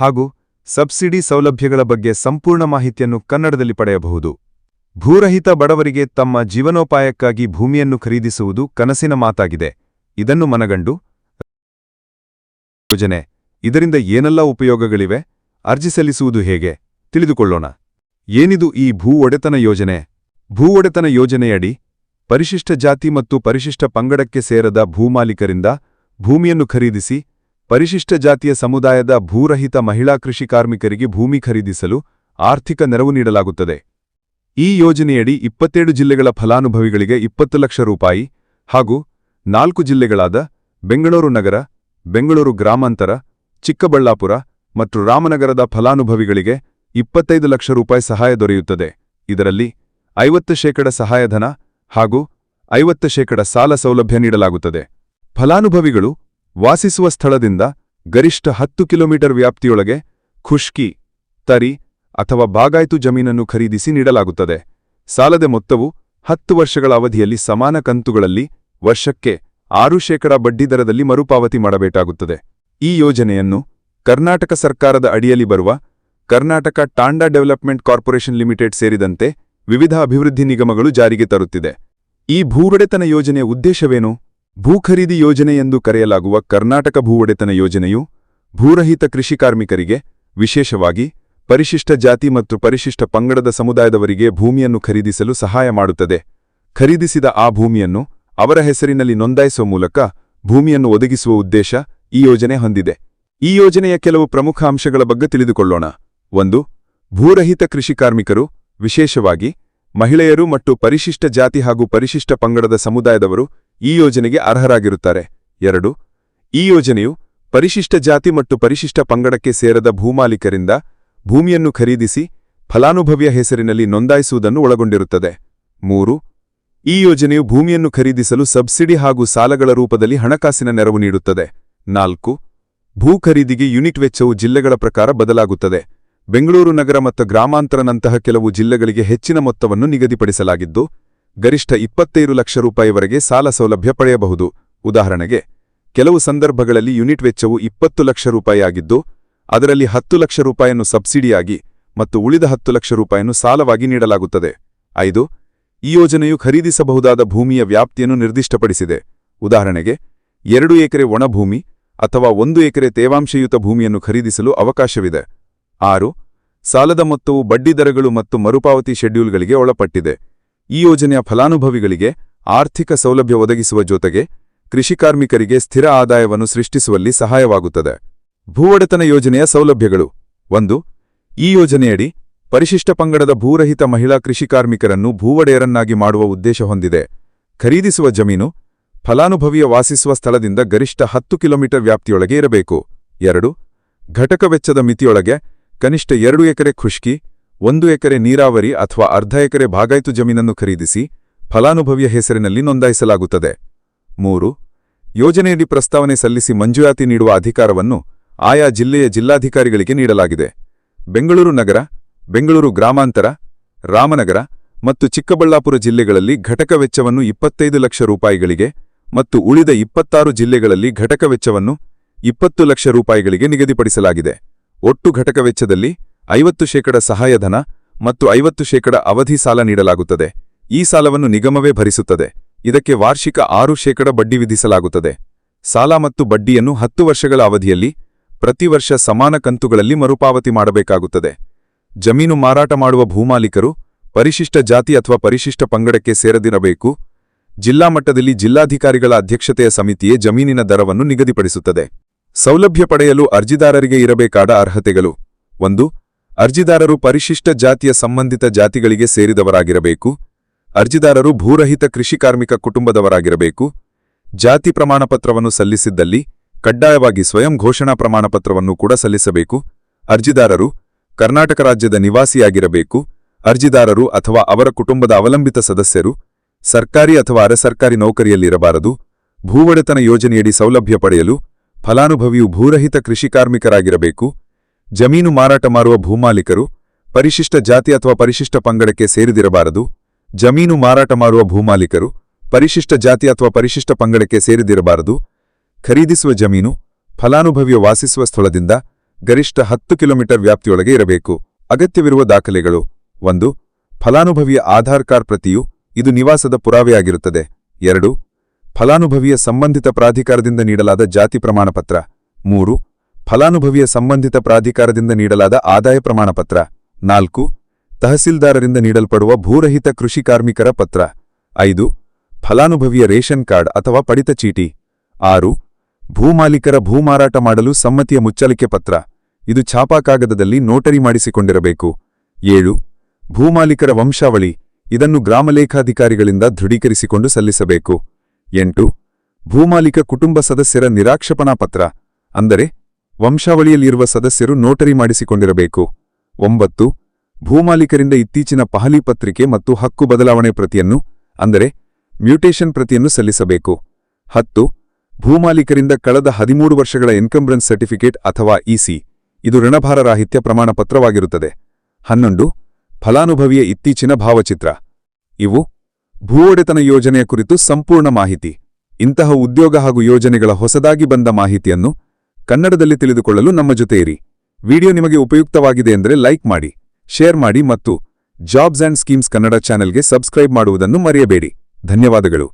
ಹಾಗೂ ಸಬ್ಸಿಡಿ ಸೌಲಭ್ಯಗಳ ಬಗ್ಗೆ ಸಂಪೂರ್ಣ ಮಾಹಿತಿಯನ್ನು ಕನ್ನಡದಲ್ಲಿ ಪಡೆಯಬಹುದು. ಭೂರಹಿತ ಬಡವರಿಗೆ ತಮ್ಮ ಜೀವನೋಪಾಯಕ್ಕಾಗಿ ಭೂಮಿಯನ್ನು ಖರೀದಿಸುವುದು ಕನಸಿನ ಮಾತಾಗಿದೆ. ಇದನ್ನು ಮನಗಂಡು ಯೋಜನೆ, ಇದರಿಂದ ಏನೆಲ್ಲ ಉಪಯೋಗಗಳಿವೆ, ಅರ್ಜಿ ಸಲ್ಲಿಸುವುದು ಹೇಗೆ, ತಿಳಿದುಕೊಳ್ಳೋಣ. ಏನಿದು ಈ ಭೂ ಒಡೆತನ ಯೋಜನೆ? ಭೂ ಒಡೆತನ ಯೋಜನೆಯಡಿ ಪರಿಶಿಷ್ಟ ಜಾತಿ ಮತ್ತು ಪರಿಶಿಷ್ಟ ಪಂಗಡಕ್ಕೆ ಸೇರದ ಭೂಮಾಲೀಕರಿಂದ ಭೂಮಿಯನ್ನು ಖರೀದಿಸಿ ಪರಿಶಿಷ್ಟ ಜಾತಿಯ ಸಮುದಾಯದ ಭೂರಹಿತ ಮಹಿಳಾ ಕೃಷಿ ಕಾರ್ಮಿಕರಿಗೆ ಭೂಮಿ ಖರೀದಿಸಲು ಆರ್ಥಿಕ ನೆರವು ನೀಡಲಾಗುತ್ತದೆ. ಈ ಯೋಜನೆಯಡಿ ಇಪ್ಪತ್ತೇಳು ಜಿಲ್ಲೆಗಳ ಫಲಾನುಭವಿಗಳಿಗೆ ಇಪ್ಪತ್ತು ಲಕ್ಷ ರೂಪಾಯಿ ಹಾಗೂ ನಾಲ್ಕು ಜಿಲ್ಲೆಗಳಾದ ಬೆಂಗಳೂರು ನಗರ, ಬೆಂಗಳೂರು ಗ್ರಾಮಾಂತರ, ಚಿಕ್ಕಬಳ್ಳಾಪುರ ಮತ್ತು ರಾಮನಗರದ ಫಲಾನುಭವಿಗಳಿಗೆ ಇಪ್ಪತ್ತೈದು ಲಕ್ಷ ರೂಪಾಯಿ ಸಹಾಯ ದೊರೆಯುತ್ತದೆ. ಇದರಲ್ಲಿ ಐವತ್ತು ಶೇಕಡ ಸಹಾಯಧನ ಹಾಗೂ ಐವತ್ತು ಶೇಕಡ ಸಾಲ ಸೌಲಭ್ಯ ನೀಡಲಾಗುತ್ತದೆ. ಫಲಾನುಭವಿಗಳು ವಾಸಿಸುವ ಸ್ಥಳದಿಂದ ಗರಿಷ್ಠ ಹತ್ತು ಕಿಲೋಮೀಟರ್ ವ್ಯಾಪ್ತಿಯೊಳಗೆ ಖುಷ್ಕಿ, ತರಿ ಅಥವಾ ಬಾಗಾಯ್ತು ಜಮೀನನ್ನು ಖರೀದಿಸಿ ನೀಡಲಾಗುತ್ತದೆ. ಸಾಲದ ಮೊತ್ತವು ಹತ್ತು ವರ್ಷಗಳ ಅವಧಿಯಲ್ಲಿ ಸಮಾನ ಕಂತುಗಳಲ್ಲಿ ವರ್ಷಕ್ಕೆ ಆರು ಶೇಕಡ ಬಡ್ಡಿದರದಲ್ಲಿ ಮರುಪಾವತಿ ಮಾಡಬೇಕಾಗುತ್ತದೆ. ಈ ಯೋಜನೆಯನ್ನು ಕರ್ನಾಟಕ ಸರ್ಕಾರದ ಅಡಿಯಲ್ಲಿ ಬರುವ Karnataka Tanda development corporation limited ಸೇರಿದಂತೆ ವಿವಿಧ ಅಭಿವೃದ್ಧಿ ನಿಗಮಗಳು ಜಾರಿಗೆ ತರುತ್ತಿದೆ. ಈ ಭೂರಡೆತನ ಯೋಜನೆಯ ಉದ್ದೇಶವೇನು? ಭೂ ಖರೀದಿ ಯೋಜನೆ ಎಂದು ಕರೆಯಲಾಗುವ ಕರ್ನಾಟಕ ಭೂ ಒಡೆತನ ಯೋಜನೆಯು ಭೂರಹಿತ ಕೃಷಿ ಕಾರ್ಮಿಕರಿಗೆ, ವಿಶೇಷವಾಗಿ ಪರಿಶಿಷ್ಟ ಜಾತಿ ಮತ್ತು ಪರಿಶಿಷ್ಟ ಪಂಗಡದ ಸಮುದಾಯದವರಿಗೆ ಭೂಮಿಯನ್ನು ಖರೀದಿಸಲು ಸಹಾಯ ಮಾಡುತ್ತದೆ. ಖರೀದಿಸಿದ ಆ ಭೂಮಿಯನ್ನು ಅವರ ಹೆಸರಿನಲ್ಲಿ ನೋಂದಾಯಿಸುವ ಮೂಲಕ ಭೂಮಿಯನ್ನು ಒದಗಿಸುವ ಉದ್ದೇಶ ಈ ಯೋಜನೆ ಹೊಂದಿದೆ. ಈ ಯೋಜನೆಯ ಕೆಲವು ಪ್ರಮುಖ ಅಂಶಗಳ ಬಗ್ಗೆ ತಿಳಿದುಕೊಳ್ಳೋಣ. ಒಂದು, ಭೂರಹಿತ ಕೃಷಿ ಕಾರ್ಮಿಕರು, ವಿಶೇಷವಾಗಿ ಮಹಿಳೆಯರು ಮತ್ತು ಪರಿಶಿಷ್ಟ ಜಾತಿ ಹಾಗೂ ಪರಿಶಿಷ್ಟ ಪಂಗಡದ ಸಮುದಾಯದವರು ಈ ಯೋಜನೆಗೆ ಅರ್ಹರಾಗಿರುತ್ತಾರೆ. ಎರಡು, ಈ ಯೋಜನೆಯು ಪರಿಶಿಷ್ಟ ಜಾತಿ ಮತ್ತು ಪರಿಶಿಷ್ಟ ಪಂಗಡಕ್ಕೆ ಸೇರದ ಭೂಮಾಲೀಕರಿಂದ ಭೂಮಿಯನ್ನು ಖರೀದಿಸಿ ಫಲಾನುಭವಿಯ ಹೆಸರಿನಲ್ಲಿ ನೋಂದಾಯಿಸುವುದನ್ನು ಒಳಗೊಂಡಿರುತ್ತದೆ. ಮೂರು, ಈ ಯೋಜನೆಯು ಭೂಮಿಯನ್ನು ಖರೀದಿಸಲು ಸಬ್ಸಿಡಿ ಹಾಗೂ ಸಾಲಗಳ ರೂಪದಲ್ಲಿ ಹಣಕಾಸಿನ ನೆರವು ನೀಡುತ್ತದೆ. ನಾಲ್ಕು, ಭೂ ಖರೀದಿಗೆ ಯೂನಿಟ್ ವೆಚ್ಚವು ಜಿಲ್ಲೆಗಳ ಪ್ರಕಾರ ಬದಲಾಗುತ್ತದೆ. ಬೆಂಗಳೂರು ನಗರ ಮತ್ತು ಗ್ರಾಮಾಂತರನಂತಹ ಕೆಲವು ಜಿಲ್ಲೆಗಳಿಗೆ ಹೆಚ್ಚಿನ ಮೊತ್ತವನ್ನು ನಿಗದಿಪಡಿಸಲಾಗಿದ್ದು ಗರಿಷ್ಠ ಇಪ್ಪತ್ತೈದು ಲಕ್ಷ ರೂಪಾಯಿವರೆಗೆ ಸಾಲ ಸೌಲಭ್ಯ ಪಡೆಯಬಹುದು. ಉದಾಹರಣೆಗೆ, ಕೆಲವು ಸಂದರ್ಭಗಳಲ್ಲಿ ಯೂನಿಟ್ ವೆಚ್ಚವು ಇಪ್ಪತ್ತು ಲಕ್ಷ ರೂಪಾಯಿಯಾಗಿದ್ದು, ಅದರಲ್ಲಿ ಹತ್ತು ಲಕ್ಷ ರೂಪಾಯಿಯನ್ನು ಸಬ್ಸಿಡಿಯಾಗಿ ಮತ್ತು ಉಳಿದ ಹತ್ತು ಲಕ್ಷ ರೂಪಾಯಿಯನ್ನು ಸಾಲವಾಗಿ ನೀಡಲಾಗುತ್ತದೆ. ಐದು, ಈ ಯೋಜನೆಯು ಖರೀದಿಸಬಹುದಾದ ಭೂಮಿಯ ವ್ಯಾಪ್ತಿಯನ್ನು ನಿರ್ದಿಷ್ಟಪಡಿಸಿದೆ. ಉದಾಹರಣೆಗೆ, ಎರಡು ಎಕರೆ ಒಣಭೂಮಿ ಅಥವಾ ಒಂದು ಎಕರೆ ತೇವಾಂಶಯುತ ಭೂಮಿಯನ್ನು ಖರೀದಿಸಲು ಅವಕಾಶವಿದೆ. ಆರು, ಸಾಲದ ಮೊತ್ತವು ಬಡ್ಡಿದರಗಳು ಮತ್ತು ಮರುಪಾವತಿ ಶೆಡ್ಯೂಲ್ಗಳಿಗೆ ಒಳಪಟ್ಟಿದೆ. ಈ ಯೋಜನೆಯ ಫಲಾನುಭವಿಗಳಿಗೆ ಆರ್ಥಿಕ ಸೌಲಭ್ಯ ಒದಗಿಸುವ ಜೊತೆಗೆ ಕೃಷಿ ಕಾರ್ಮಿಕರಿಗೆ ಸ್ಥಿರ ಆದಾಯವನ್ನು ಸೃಷ್ಟಿಸುವಲ್ಲಿ ಸಹಾಯವಾಗುತ್ತದೆ. ಭೂವಡೆತನ ಯೋಜನೆಯ ಸೌಲಭ್ಯಗಳು. ಒಂದು, ಈ ಯೋಜನೆಯಡಿ ಪರಿಶಿಷ್ಟ ಪಂಗಡದ ಭೂರಹಿತ ಮಹಿಳಾ ಕೃಷಿ ಕಾರ್ಮಿಕರನ್ನು ಭೂವಡೆಯರನ್ನಾಗಿ ಮಾಡುವ ಉದ್ದೇಶ ಹೊಂದಿದೆ. ಖರೀದಿಸುವ ಜಮೀನು, ಫಲಾನುಭವಿಯ ವಾಸಿಸುವ ಸ್ಥಳದಿಂದ ಗರಿಷ್ಠ ಹತ್ತು ಕಿಲೋಮೀಟರ್ ವ್ಯಾಪ್ತಿಯೊಳಗೆ ಇರಬೇಕು. ಎರಡು, ಘಟಕ ವೆಚ್ಚದ ಮಿತಿಯೊಳಗೆ ಕನಿಷ್ಠ ಎರಡು ಎಕರೆ ಖುಷ್ಕಿ ಒಂದು ಎಕರೆ ನೀರಾವರಿ ಅಥವಾ ಅರ್ಧ ಎಕರೆ ಭಾಗಾಯ್ತು ಜಮೀನನ್ನು ಖರೀದಿಸಿ ಫಲಾನುಭವಿಯ ಹೆಸರಿನಲ್ಲಿ ನೋಂದಾಯಿಸಲಾಗುತ್ತದೆ. ಮೂರು, ಯೋಜನೆಯಡಿ ಪ್ರಸ್ತಾವನೆ ಸಲ್ಲಿಸಿ ಮಂಜೂರಾತಿ ನೀಡುವ ಅಧಿಕಾರವನ್ನು ಆಯಾ ಜಿಲ್ಲೆಯ ಜಿಲ್ಲಾಧಿಕಾರಿಗಳಿಗೆ ನೀಡಲಾಗಿದೆ. ಬೆಂಗಳೂರು ನಗರ, ಬೆಂಗಳೂರು ಗ್ರಾಮಾಂತರ, ರಾಮನಗರ ಮತ್ತು ಚಿಕ್ಕಬಳ್ಳಾಪುರ ಜಿಲ್ಲೆಗಳಲ್ಲಿ ಘಟಕ ವೆಚ್ಚವನ್ನು ಇಪ್ಪತ್ತೈದು ಲಕ್ಷ ರೂಪಾಯಿಗಳಿಗೆ ಮತ್ತು ಉಳಿದ ಇಪ್ಪತ್ತಾರು ಜಿಲ್ಲೆಗಳಲ್ಲಿ ಘಟಕ ವೆಚ್ಚವನ್ನು ಇಪ್ಪತ್ತು ಲಕ್ಷ ರೂಪಾಯಿಗಳಿಗೆ ನಿಗದಿಪಡಿಸಲಾಗಿದೆ. ಒಟ್ಟು ಘಟಕ ವೆಚ್ಚದಲ್ಲಿ ಐವತ್ತು ಶೇಕಡ ಸಹಾಯಧನ ಮತ್ತು ಐವತ್ತು ಶೇಕಡ ಅವಧಿ ಸಾಲ ನೀಡಲಾಗುತ್ತದೆ. ಈ ಸಾಲವನ್ನು ನಿಗಮವೇ ಭರಿಸುತ್ತದೆ. ಇದಕ್ಕೆ ವಾರ್ಷಿಕ ಆರು ಶೇಕಡ ಬಡ್ಡಿ ವಿಧಿಸಲಾಗುತ್ತದೆ. ಸಾಲ ಮತ್ತು ಬಡ್ಡಿಯನ್ನು ಹತ್ತು ವರ್ಷಗಳ ಅವಧಿಯಲ್ಲಿ, ಪ್ರತಿ ವರ್ಷ ಸಮಾನ ಕಂತುಗಳಲ್ಲಿ ಮರುಪಾವತಿ ಮಾಡಬೇಕಾಗುತ್ತದೆ. ಜಮೀನು ಮಾರಾಟ ಮಾಡುವ ಭೂಮಾಲೀಕರು, ಪರಿಶಿಷ್ಟ ಜಾತಿ ಅಥವಾ ಪರಿಶಿಷ್ಟ ಪಂಗಡಕ್ಕೆ ಸೇರದಿರಬೇಕು. ಜಿಲ್ಲಾ ಮಟ್ಟದಲ್ಲಿ ಜಿಲ್ಲಾಧಿಕಾರಿಗಳ ಅಧ್ಯಕ್ಷತೆಯ ಸಮಿತಿಯೇ ಜಮೀನಿನ ದರವನ್ನು ನಿಗದಿಪಡಿಸುತ್ತದೆ. ಸೌಲಭ್ಯ ಪಡೆಯಲು ಅರ್ಜಿದಾರರಿಗೆ ಇರಬೇಕಾದ ಅರ್ಹತೆಗಳು. ಒಂದು ಅರ್ಜಿದಾರರು ಪರಿಶಿಷ್ಟ ಜಾತಿಯ ಸಂಬಂಧಿತ ಜಾತಿಗಳಿಗೆ ಸೇರಿದವರಾಗಿರಬೇಕು. ಅರ್ಜಿದಾರರು ಭೂರಹಿತ ಕೃಷಿ ಕಾರ್ಮಿಕ ಕುಟುಂಬದವರಾಗಿರಬೇಕು. ಜಾತಿ ಪ್ರಮಾಣಪತ್ರವನ್ನು ಸಲ್ಲಿಸಿದ್ದಲ್ಲಿ ಕಡ್ಡಾಯವಾಗಿ ಸ್ವಯಂ ಘೋಷಣಾ ಪ್ರಮಾಣಪತ್ರವನ್ನು ಕೂಡ ಸಲ್ಲಿಸಬೇಕು. ಅರ್ಜಿದಾರರು ಕರ್ನಾಟಕ ರಾಜ್ಯದ ನಿವಾಸಿಯಾಗಿರಬೇಕು. ಅರ್ಜಿದಾರರು ಅಥವಾ ಅವರ ಕುಟುಂಬದ ಅವಲಂಬಿತ ಸದಸ್ಯರು, ಸರ್ಕಾರಿ ಅಥವಾ ಅರೆಸರ್ಕಾರಿ ನೌಕರಿಯಲ್ಲಿರಬಾರದು. ಭೂವಡೆತನ ಯೋಜನೆಯಡಿ ಸೌಲಭ್ಯ ಪಡೆಯಲು ಫಲಾನುಭವಿಯು ಭೂರಹಿತ ಕೃಷಿ ಕಾರ್ಮಿಕರಾಗಿರಬೇಕು. ಜಮೀನು ಮಾರಾಟ ಮಾರುವ ಭೂಮಾಲೀಕರು, ಪರಿಶಿಷ್ಟ ಜಾತಿ ಅಥವಾ ಪರಿಶಿಷ್ಟ ಪಂಗಡಕ್ಕೆ ಸೇರಿದಿರಬಾರದು. ಜಮೀನು ಮಾರಾಟ ಮಾರುವ ಭೂಮಾಲೀಕರು, ಪರಿಶಿಷ್ಟ ಜಾತಿ ಅಥವಾ ಪರಿಶಿಷ್ಟ ಪಂಗಡಕ್ಕೆ ಸೇರಿದಿರಬಾರದು. ಖರೀದಿಸುವ ಜಮೀನು, ಫಲಾನುಭವಿಯ ವಾಸಿಸುವ ಸ್ಥಳದಿಂದ ಗರಿಷ್ಠ ಹತ್ತು ಕಿಲೋಮೀಟರ್ ವ್ಯಾಪ್ತಿಯೊಳಗೆ ಇರಬೇಕು. ಅಗತ್ಯವಿರುವ ದಾಖಲೆಗಳು. ಒಂದು, ಫಲಾನುಭವಿಯ ಆಧಾರ್ ಕಾರ್ಡ್ ಪ್ರತಿಯು ಇದು ನಿವಾಸದ ಪುರಾವೆಯಾಗಿರುತ್ತದೆ. ಎರಡು, ಫಲಾನುಭವಿಯ ಸಂಬಂಧಿತ ಪ್ರಾಧಿಕಾರದಿಂದ ನೀಡಲಾದ ಜಾತಿ ಪ್ರಮಾಣಪತ್ರ. ಮೂರು ಫಲಾನುಭವಿಯ ಸಂಬಂಧಿತ ಪ್ರಾಧಿಕಾರದಿಂದ ನೀಡಲಾದ ಆದಾಯ ಪ್ರಮಾಣಪತ್ರ ನಾಲ್ಕು, ತಹಸೀಲ್ದಾರರಿಂದ ನೀಡಲ್ಪಡುವ ಭೂರಹಿತ ಕೃಷಿ ಕಾರ್ಮಿಕರ ಪತ್ರ. ಐದು, ಫಲಾನುಭವಿಯ ರೇಷನ್ ಕಾರ್ಡ್ ಅಥವಾ ಪಡಿತ ಚೀಟಿ. ಆರು, ಭೂಮಾಲೀಕರ ಭೂಮಾರಾಟ ಮಾಡಲು ಸಮ್ಮತಿಯ ಮುಚ್ಚಲಿಕೆ ಪತ್ರ. ಇದು ಛಾಪಾ ಕಾಗದದಲ್ಲಿ ನೋಟರಿ ಮಾಡಿಸಿಕೊಂಡಿರಬೇಕು. ಏಳು, ಭೂಮಾಲೀಕರ ವಂಶಾವಳಿ. ಇದನ್ನು ಗ್ರಾಮಲೇಖಾಧಿಕಾರಿಗಳಿಂದ ದೃಢೀಕರಿಸಿಕೊಂಡು ಸಲ್ಲಿಸಬೇಕು. ಎಂಟು, ಭೂಮಾಲೀಕ ಕುಟುಂಬ ಸದಸ್ಯರ ನಿರಾಕ್ಷಪಣಾ ಪತ್ರ. ಅಂದರೆ ವಂಶಾವಳಿಯಲ್ಲಿರುವ ಸದಸ್ಯರು ನೋಟರಿ ಮಾಡಿಸಿಕೊಂಡಿರಬೇಕು. ಒಂಬತ್ತು, ಭೂಮಾಲೀಕರಿಂದ ಇತ್ತೀಚಿನ ಪಹಲಿ ಪತ್ರಿಕೆ ಮತ್ತು ಹಕ್ಕು ಬದಲಾವಣೆ ಪ್ರತಿಯನ್ನು, ಅಂದರೆ ಮ್ಯೂಟೇಷನ್ ಪ್ರತಿಯನ್ನು ಸಲ್ಲಿಸಬೇಕು. ಹತ್ತು, ಭೂಮಾಲೀಕರಿಂದ ಕಳೆದ ಹದಿಮೂರು ವರ್ಷಗಳ ಎನ್ಕಂಬ್ರೆನ್ಸ್ ಸರ್ಟಿಫಿಕೇಟ್ ಅಥವಾ ಇಸಿ ಇದು ಋಣಭಾರರಾಹಿತ್ಯ ಪ್ರಮಾಣಪತ್ರವಾಗಿರುತ್ತದೆ. ಹನ್ನೊಂದು, ಫಲಾನುಭವಿಯ ಇತ್ತೀಚಿನ ಭಾವಚಿತ್ರ. ಇವು ಭೂ ಒಡೆತನ ಯೋಜನೆಯ ಕುರಿತು ಸಂಪೂರ್ಣ ಮಾಹಿತಿ. ಇಂತಹ ಉದ್ಯೋಗ ಹಾಗೂ ಯೋಜನೆಗಳ ಹೊಸದಾಗಿ ಬಂದ ಮಾಹಿತಿಯನ್ನು ಕನ್ನಡದಲ್ಲಿ ತಿಳಿದುಕೊಳ್ಳಲು ನಮ್ಮ ಜೊತೆ ವಿಡಿಯೋ ನಿಮಗೆ ಉಪಯುಕ್ತವಾಗಿದೆ ಎಂದರೆ ಲೈಕ್ ಮಾಡಿ, ಶೇರ್ ಮಾಡಿ ಮತ್ತು ಜಾಬ್ಸ್ ಆ್ಯಂಡ್ ಸ್ಕೀಮ್ಸ್ ಕನ್ನಡ ಚಾನೆಲ್ಗೆ ಸಬ್ಸ್ಕ್ರೈಬ್ ಮಾಡುವುದನ್ನು ಮರೆಯಬೇಡಿ. ಧನ್ಯವಾದಗಳು.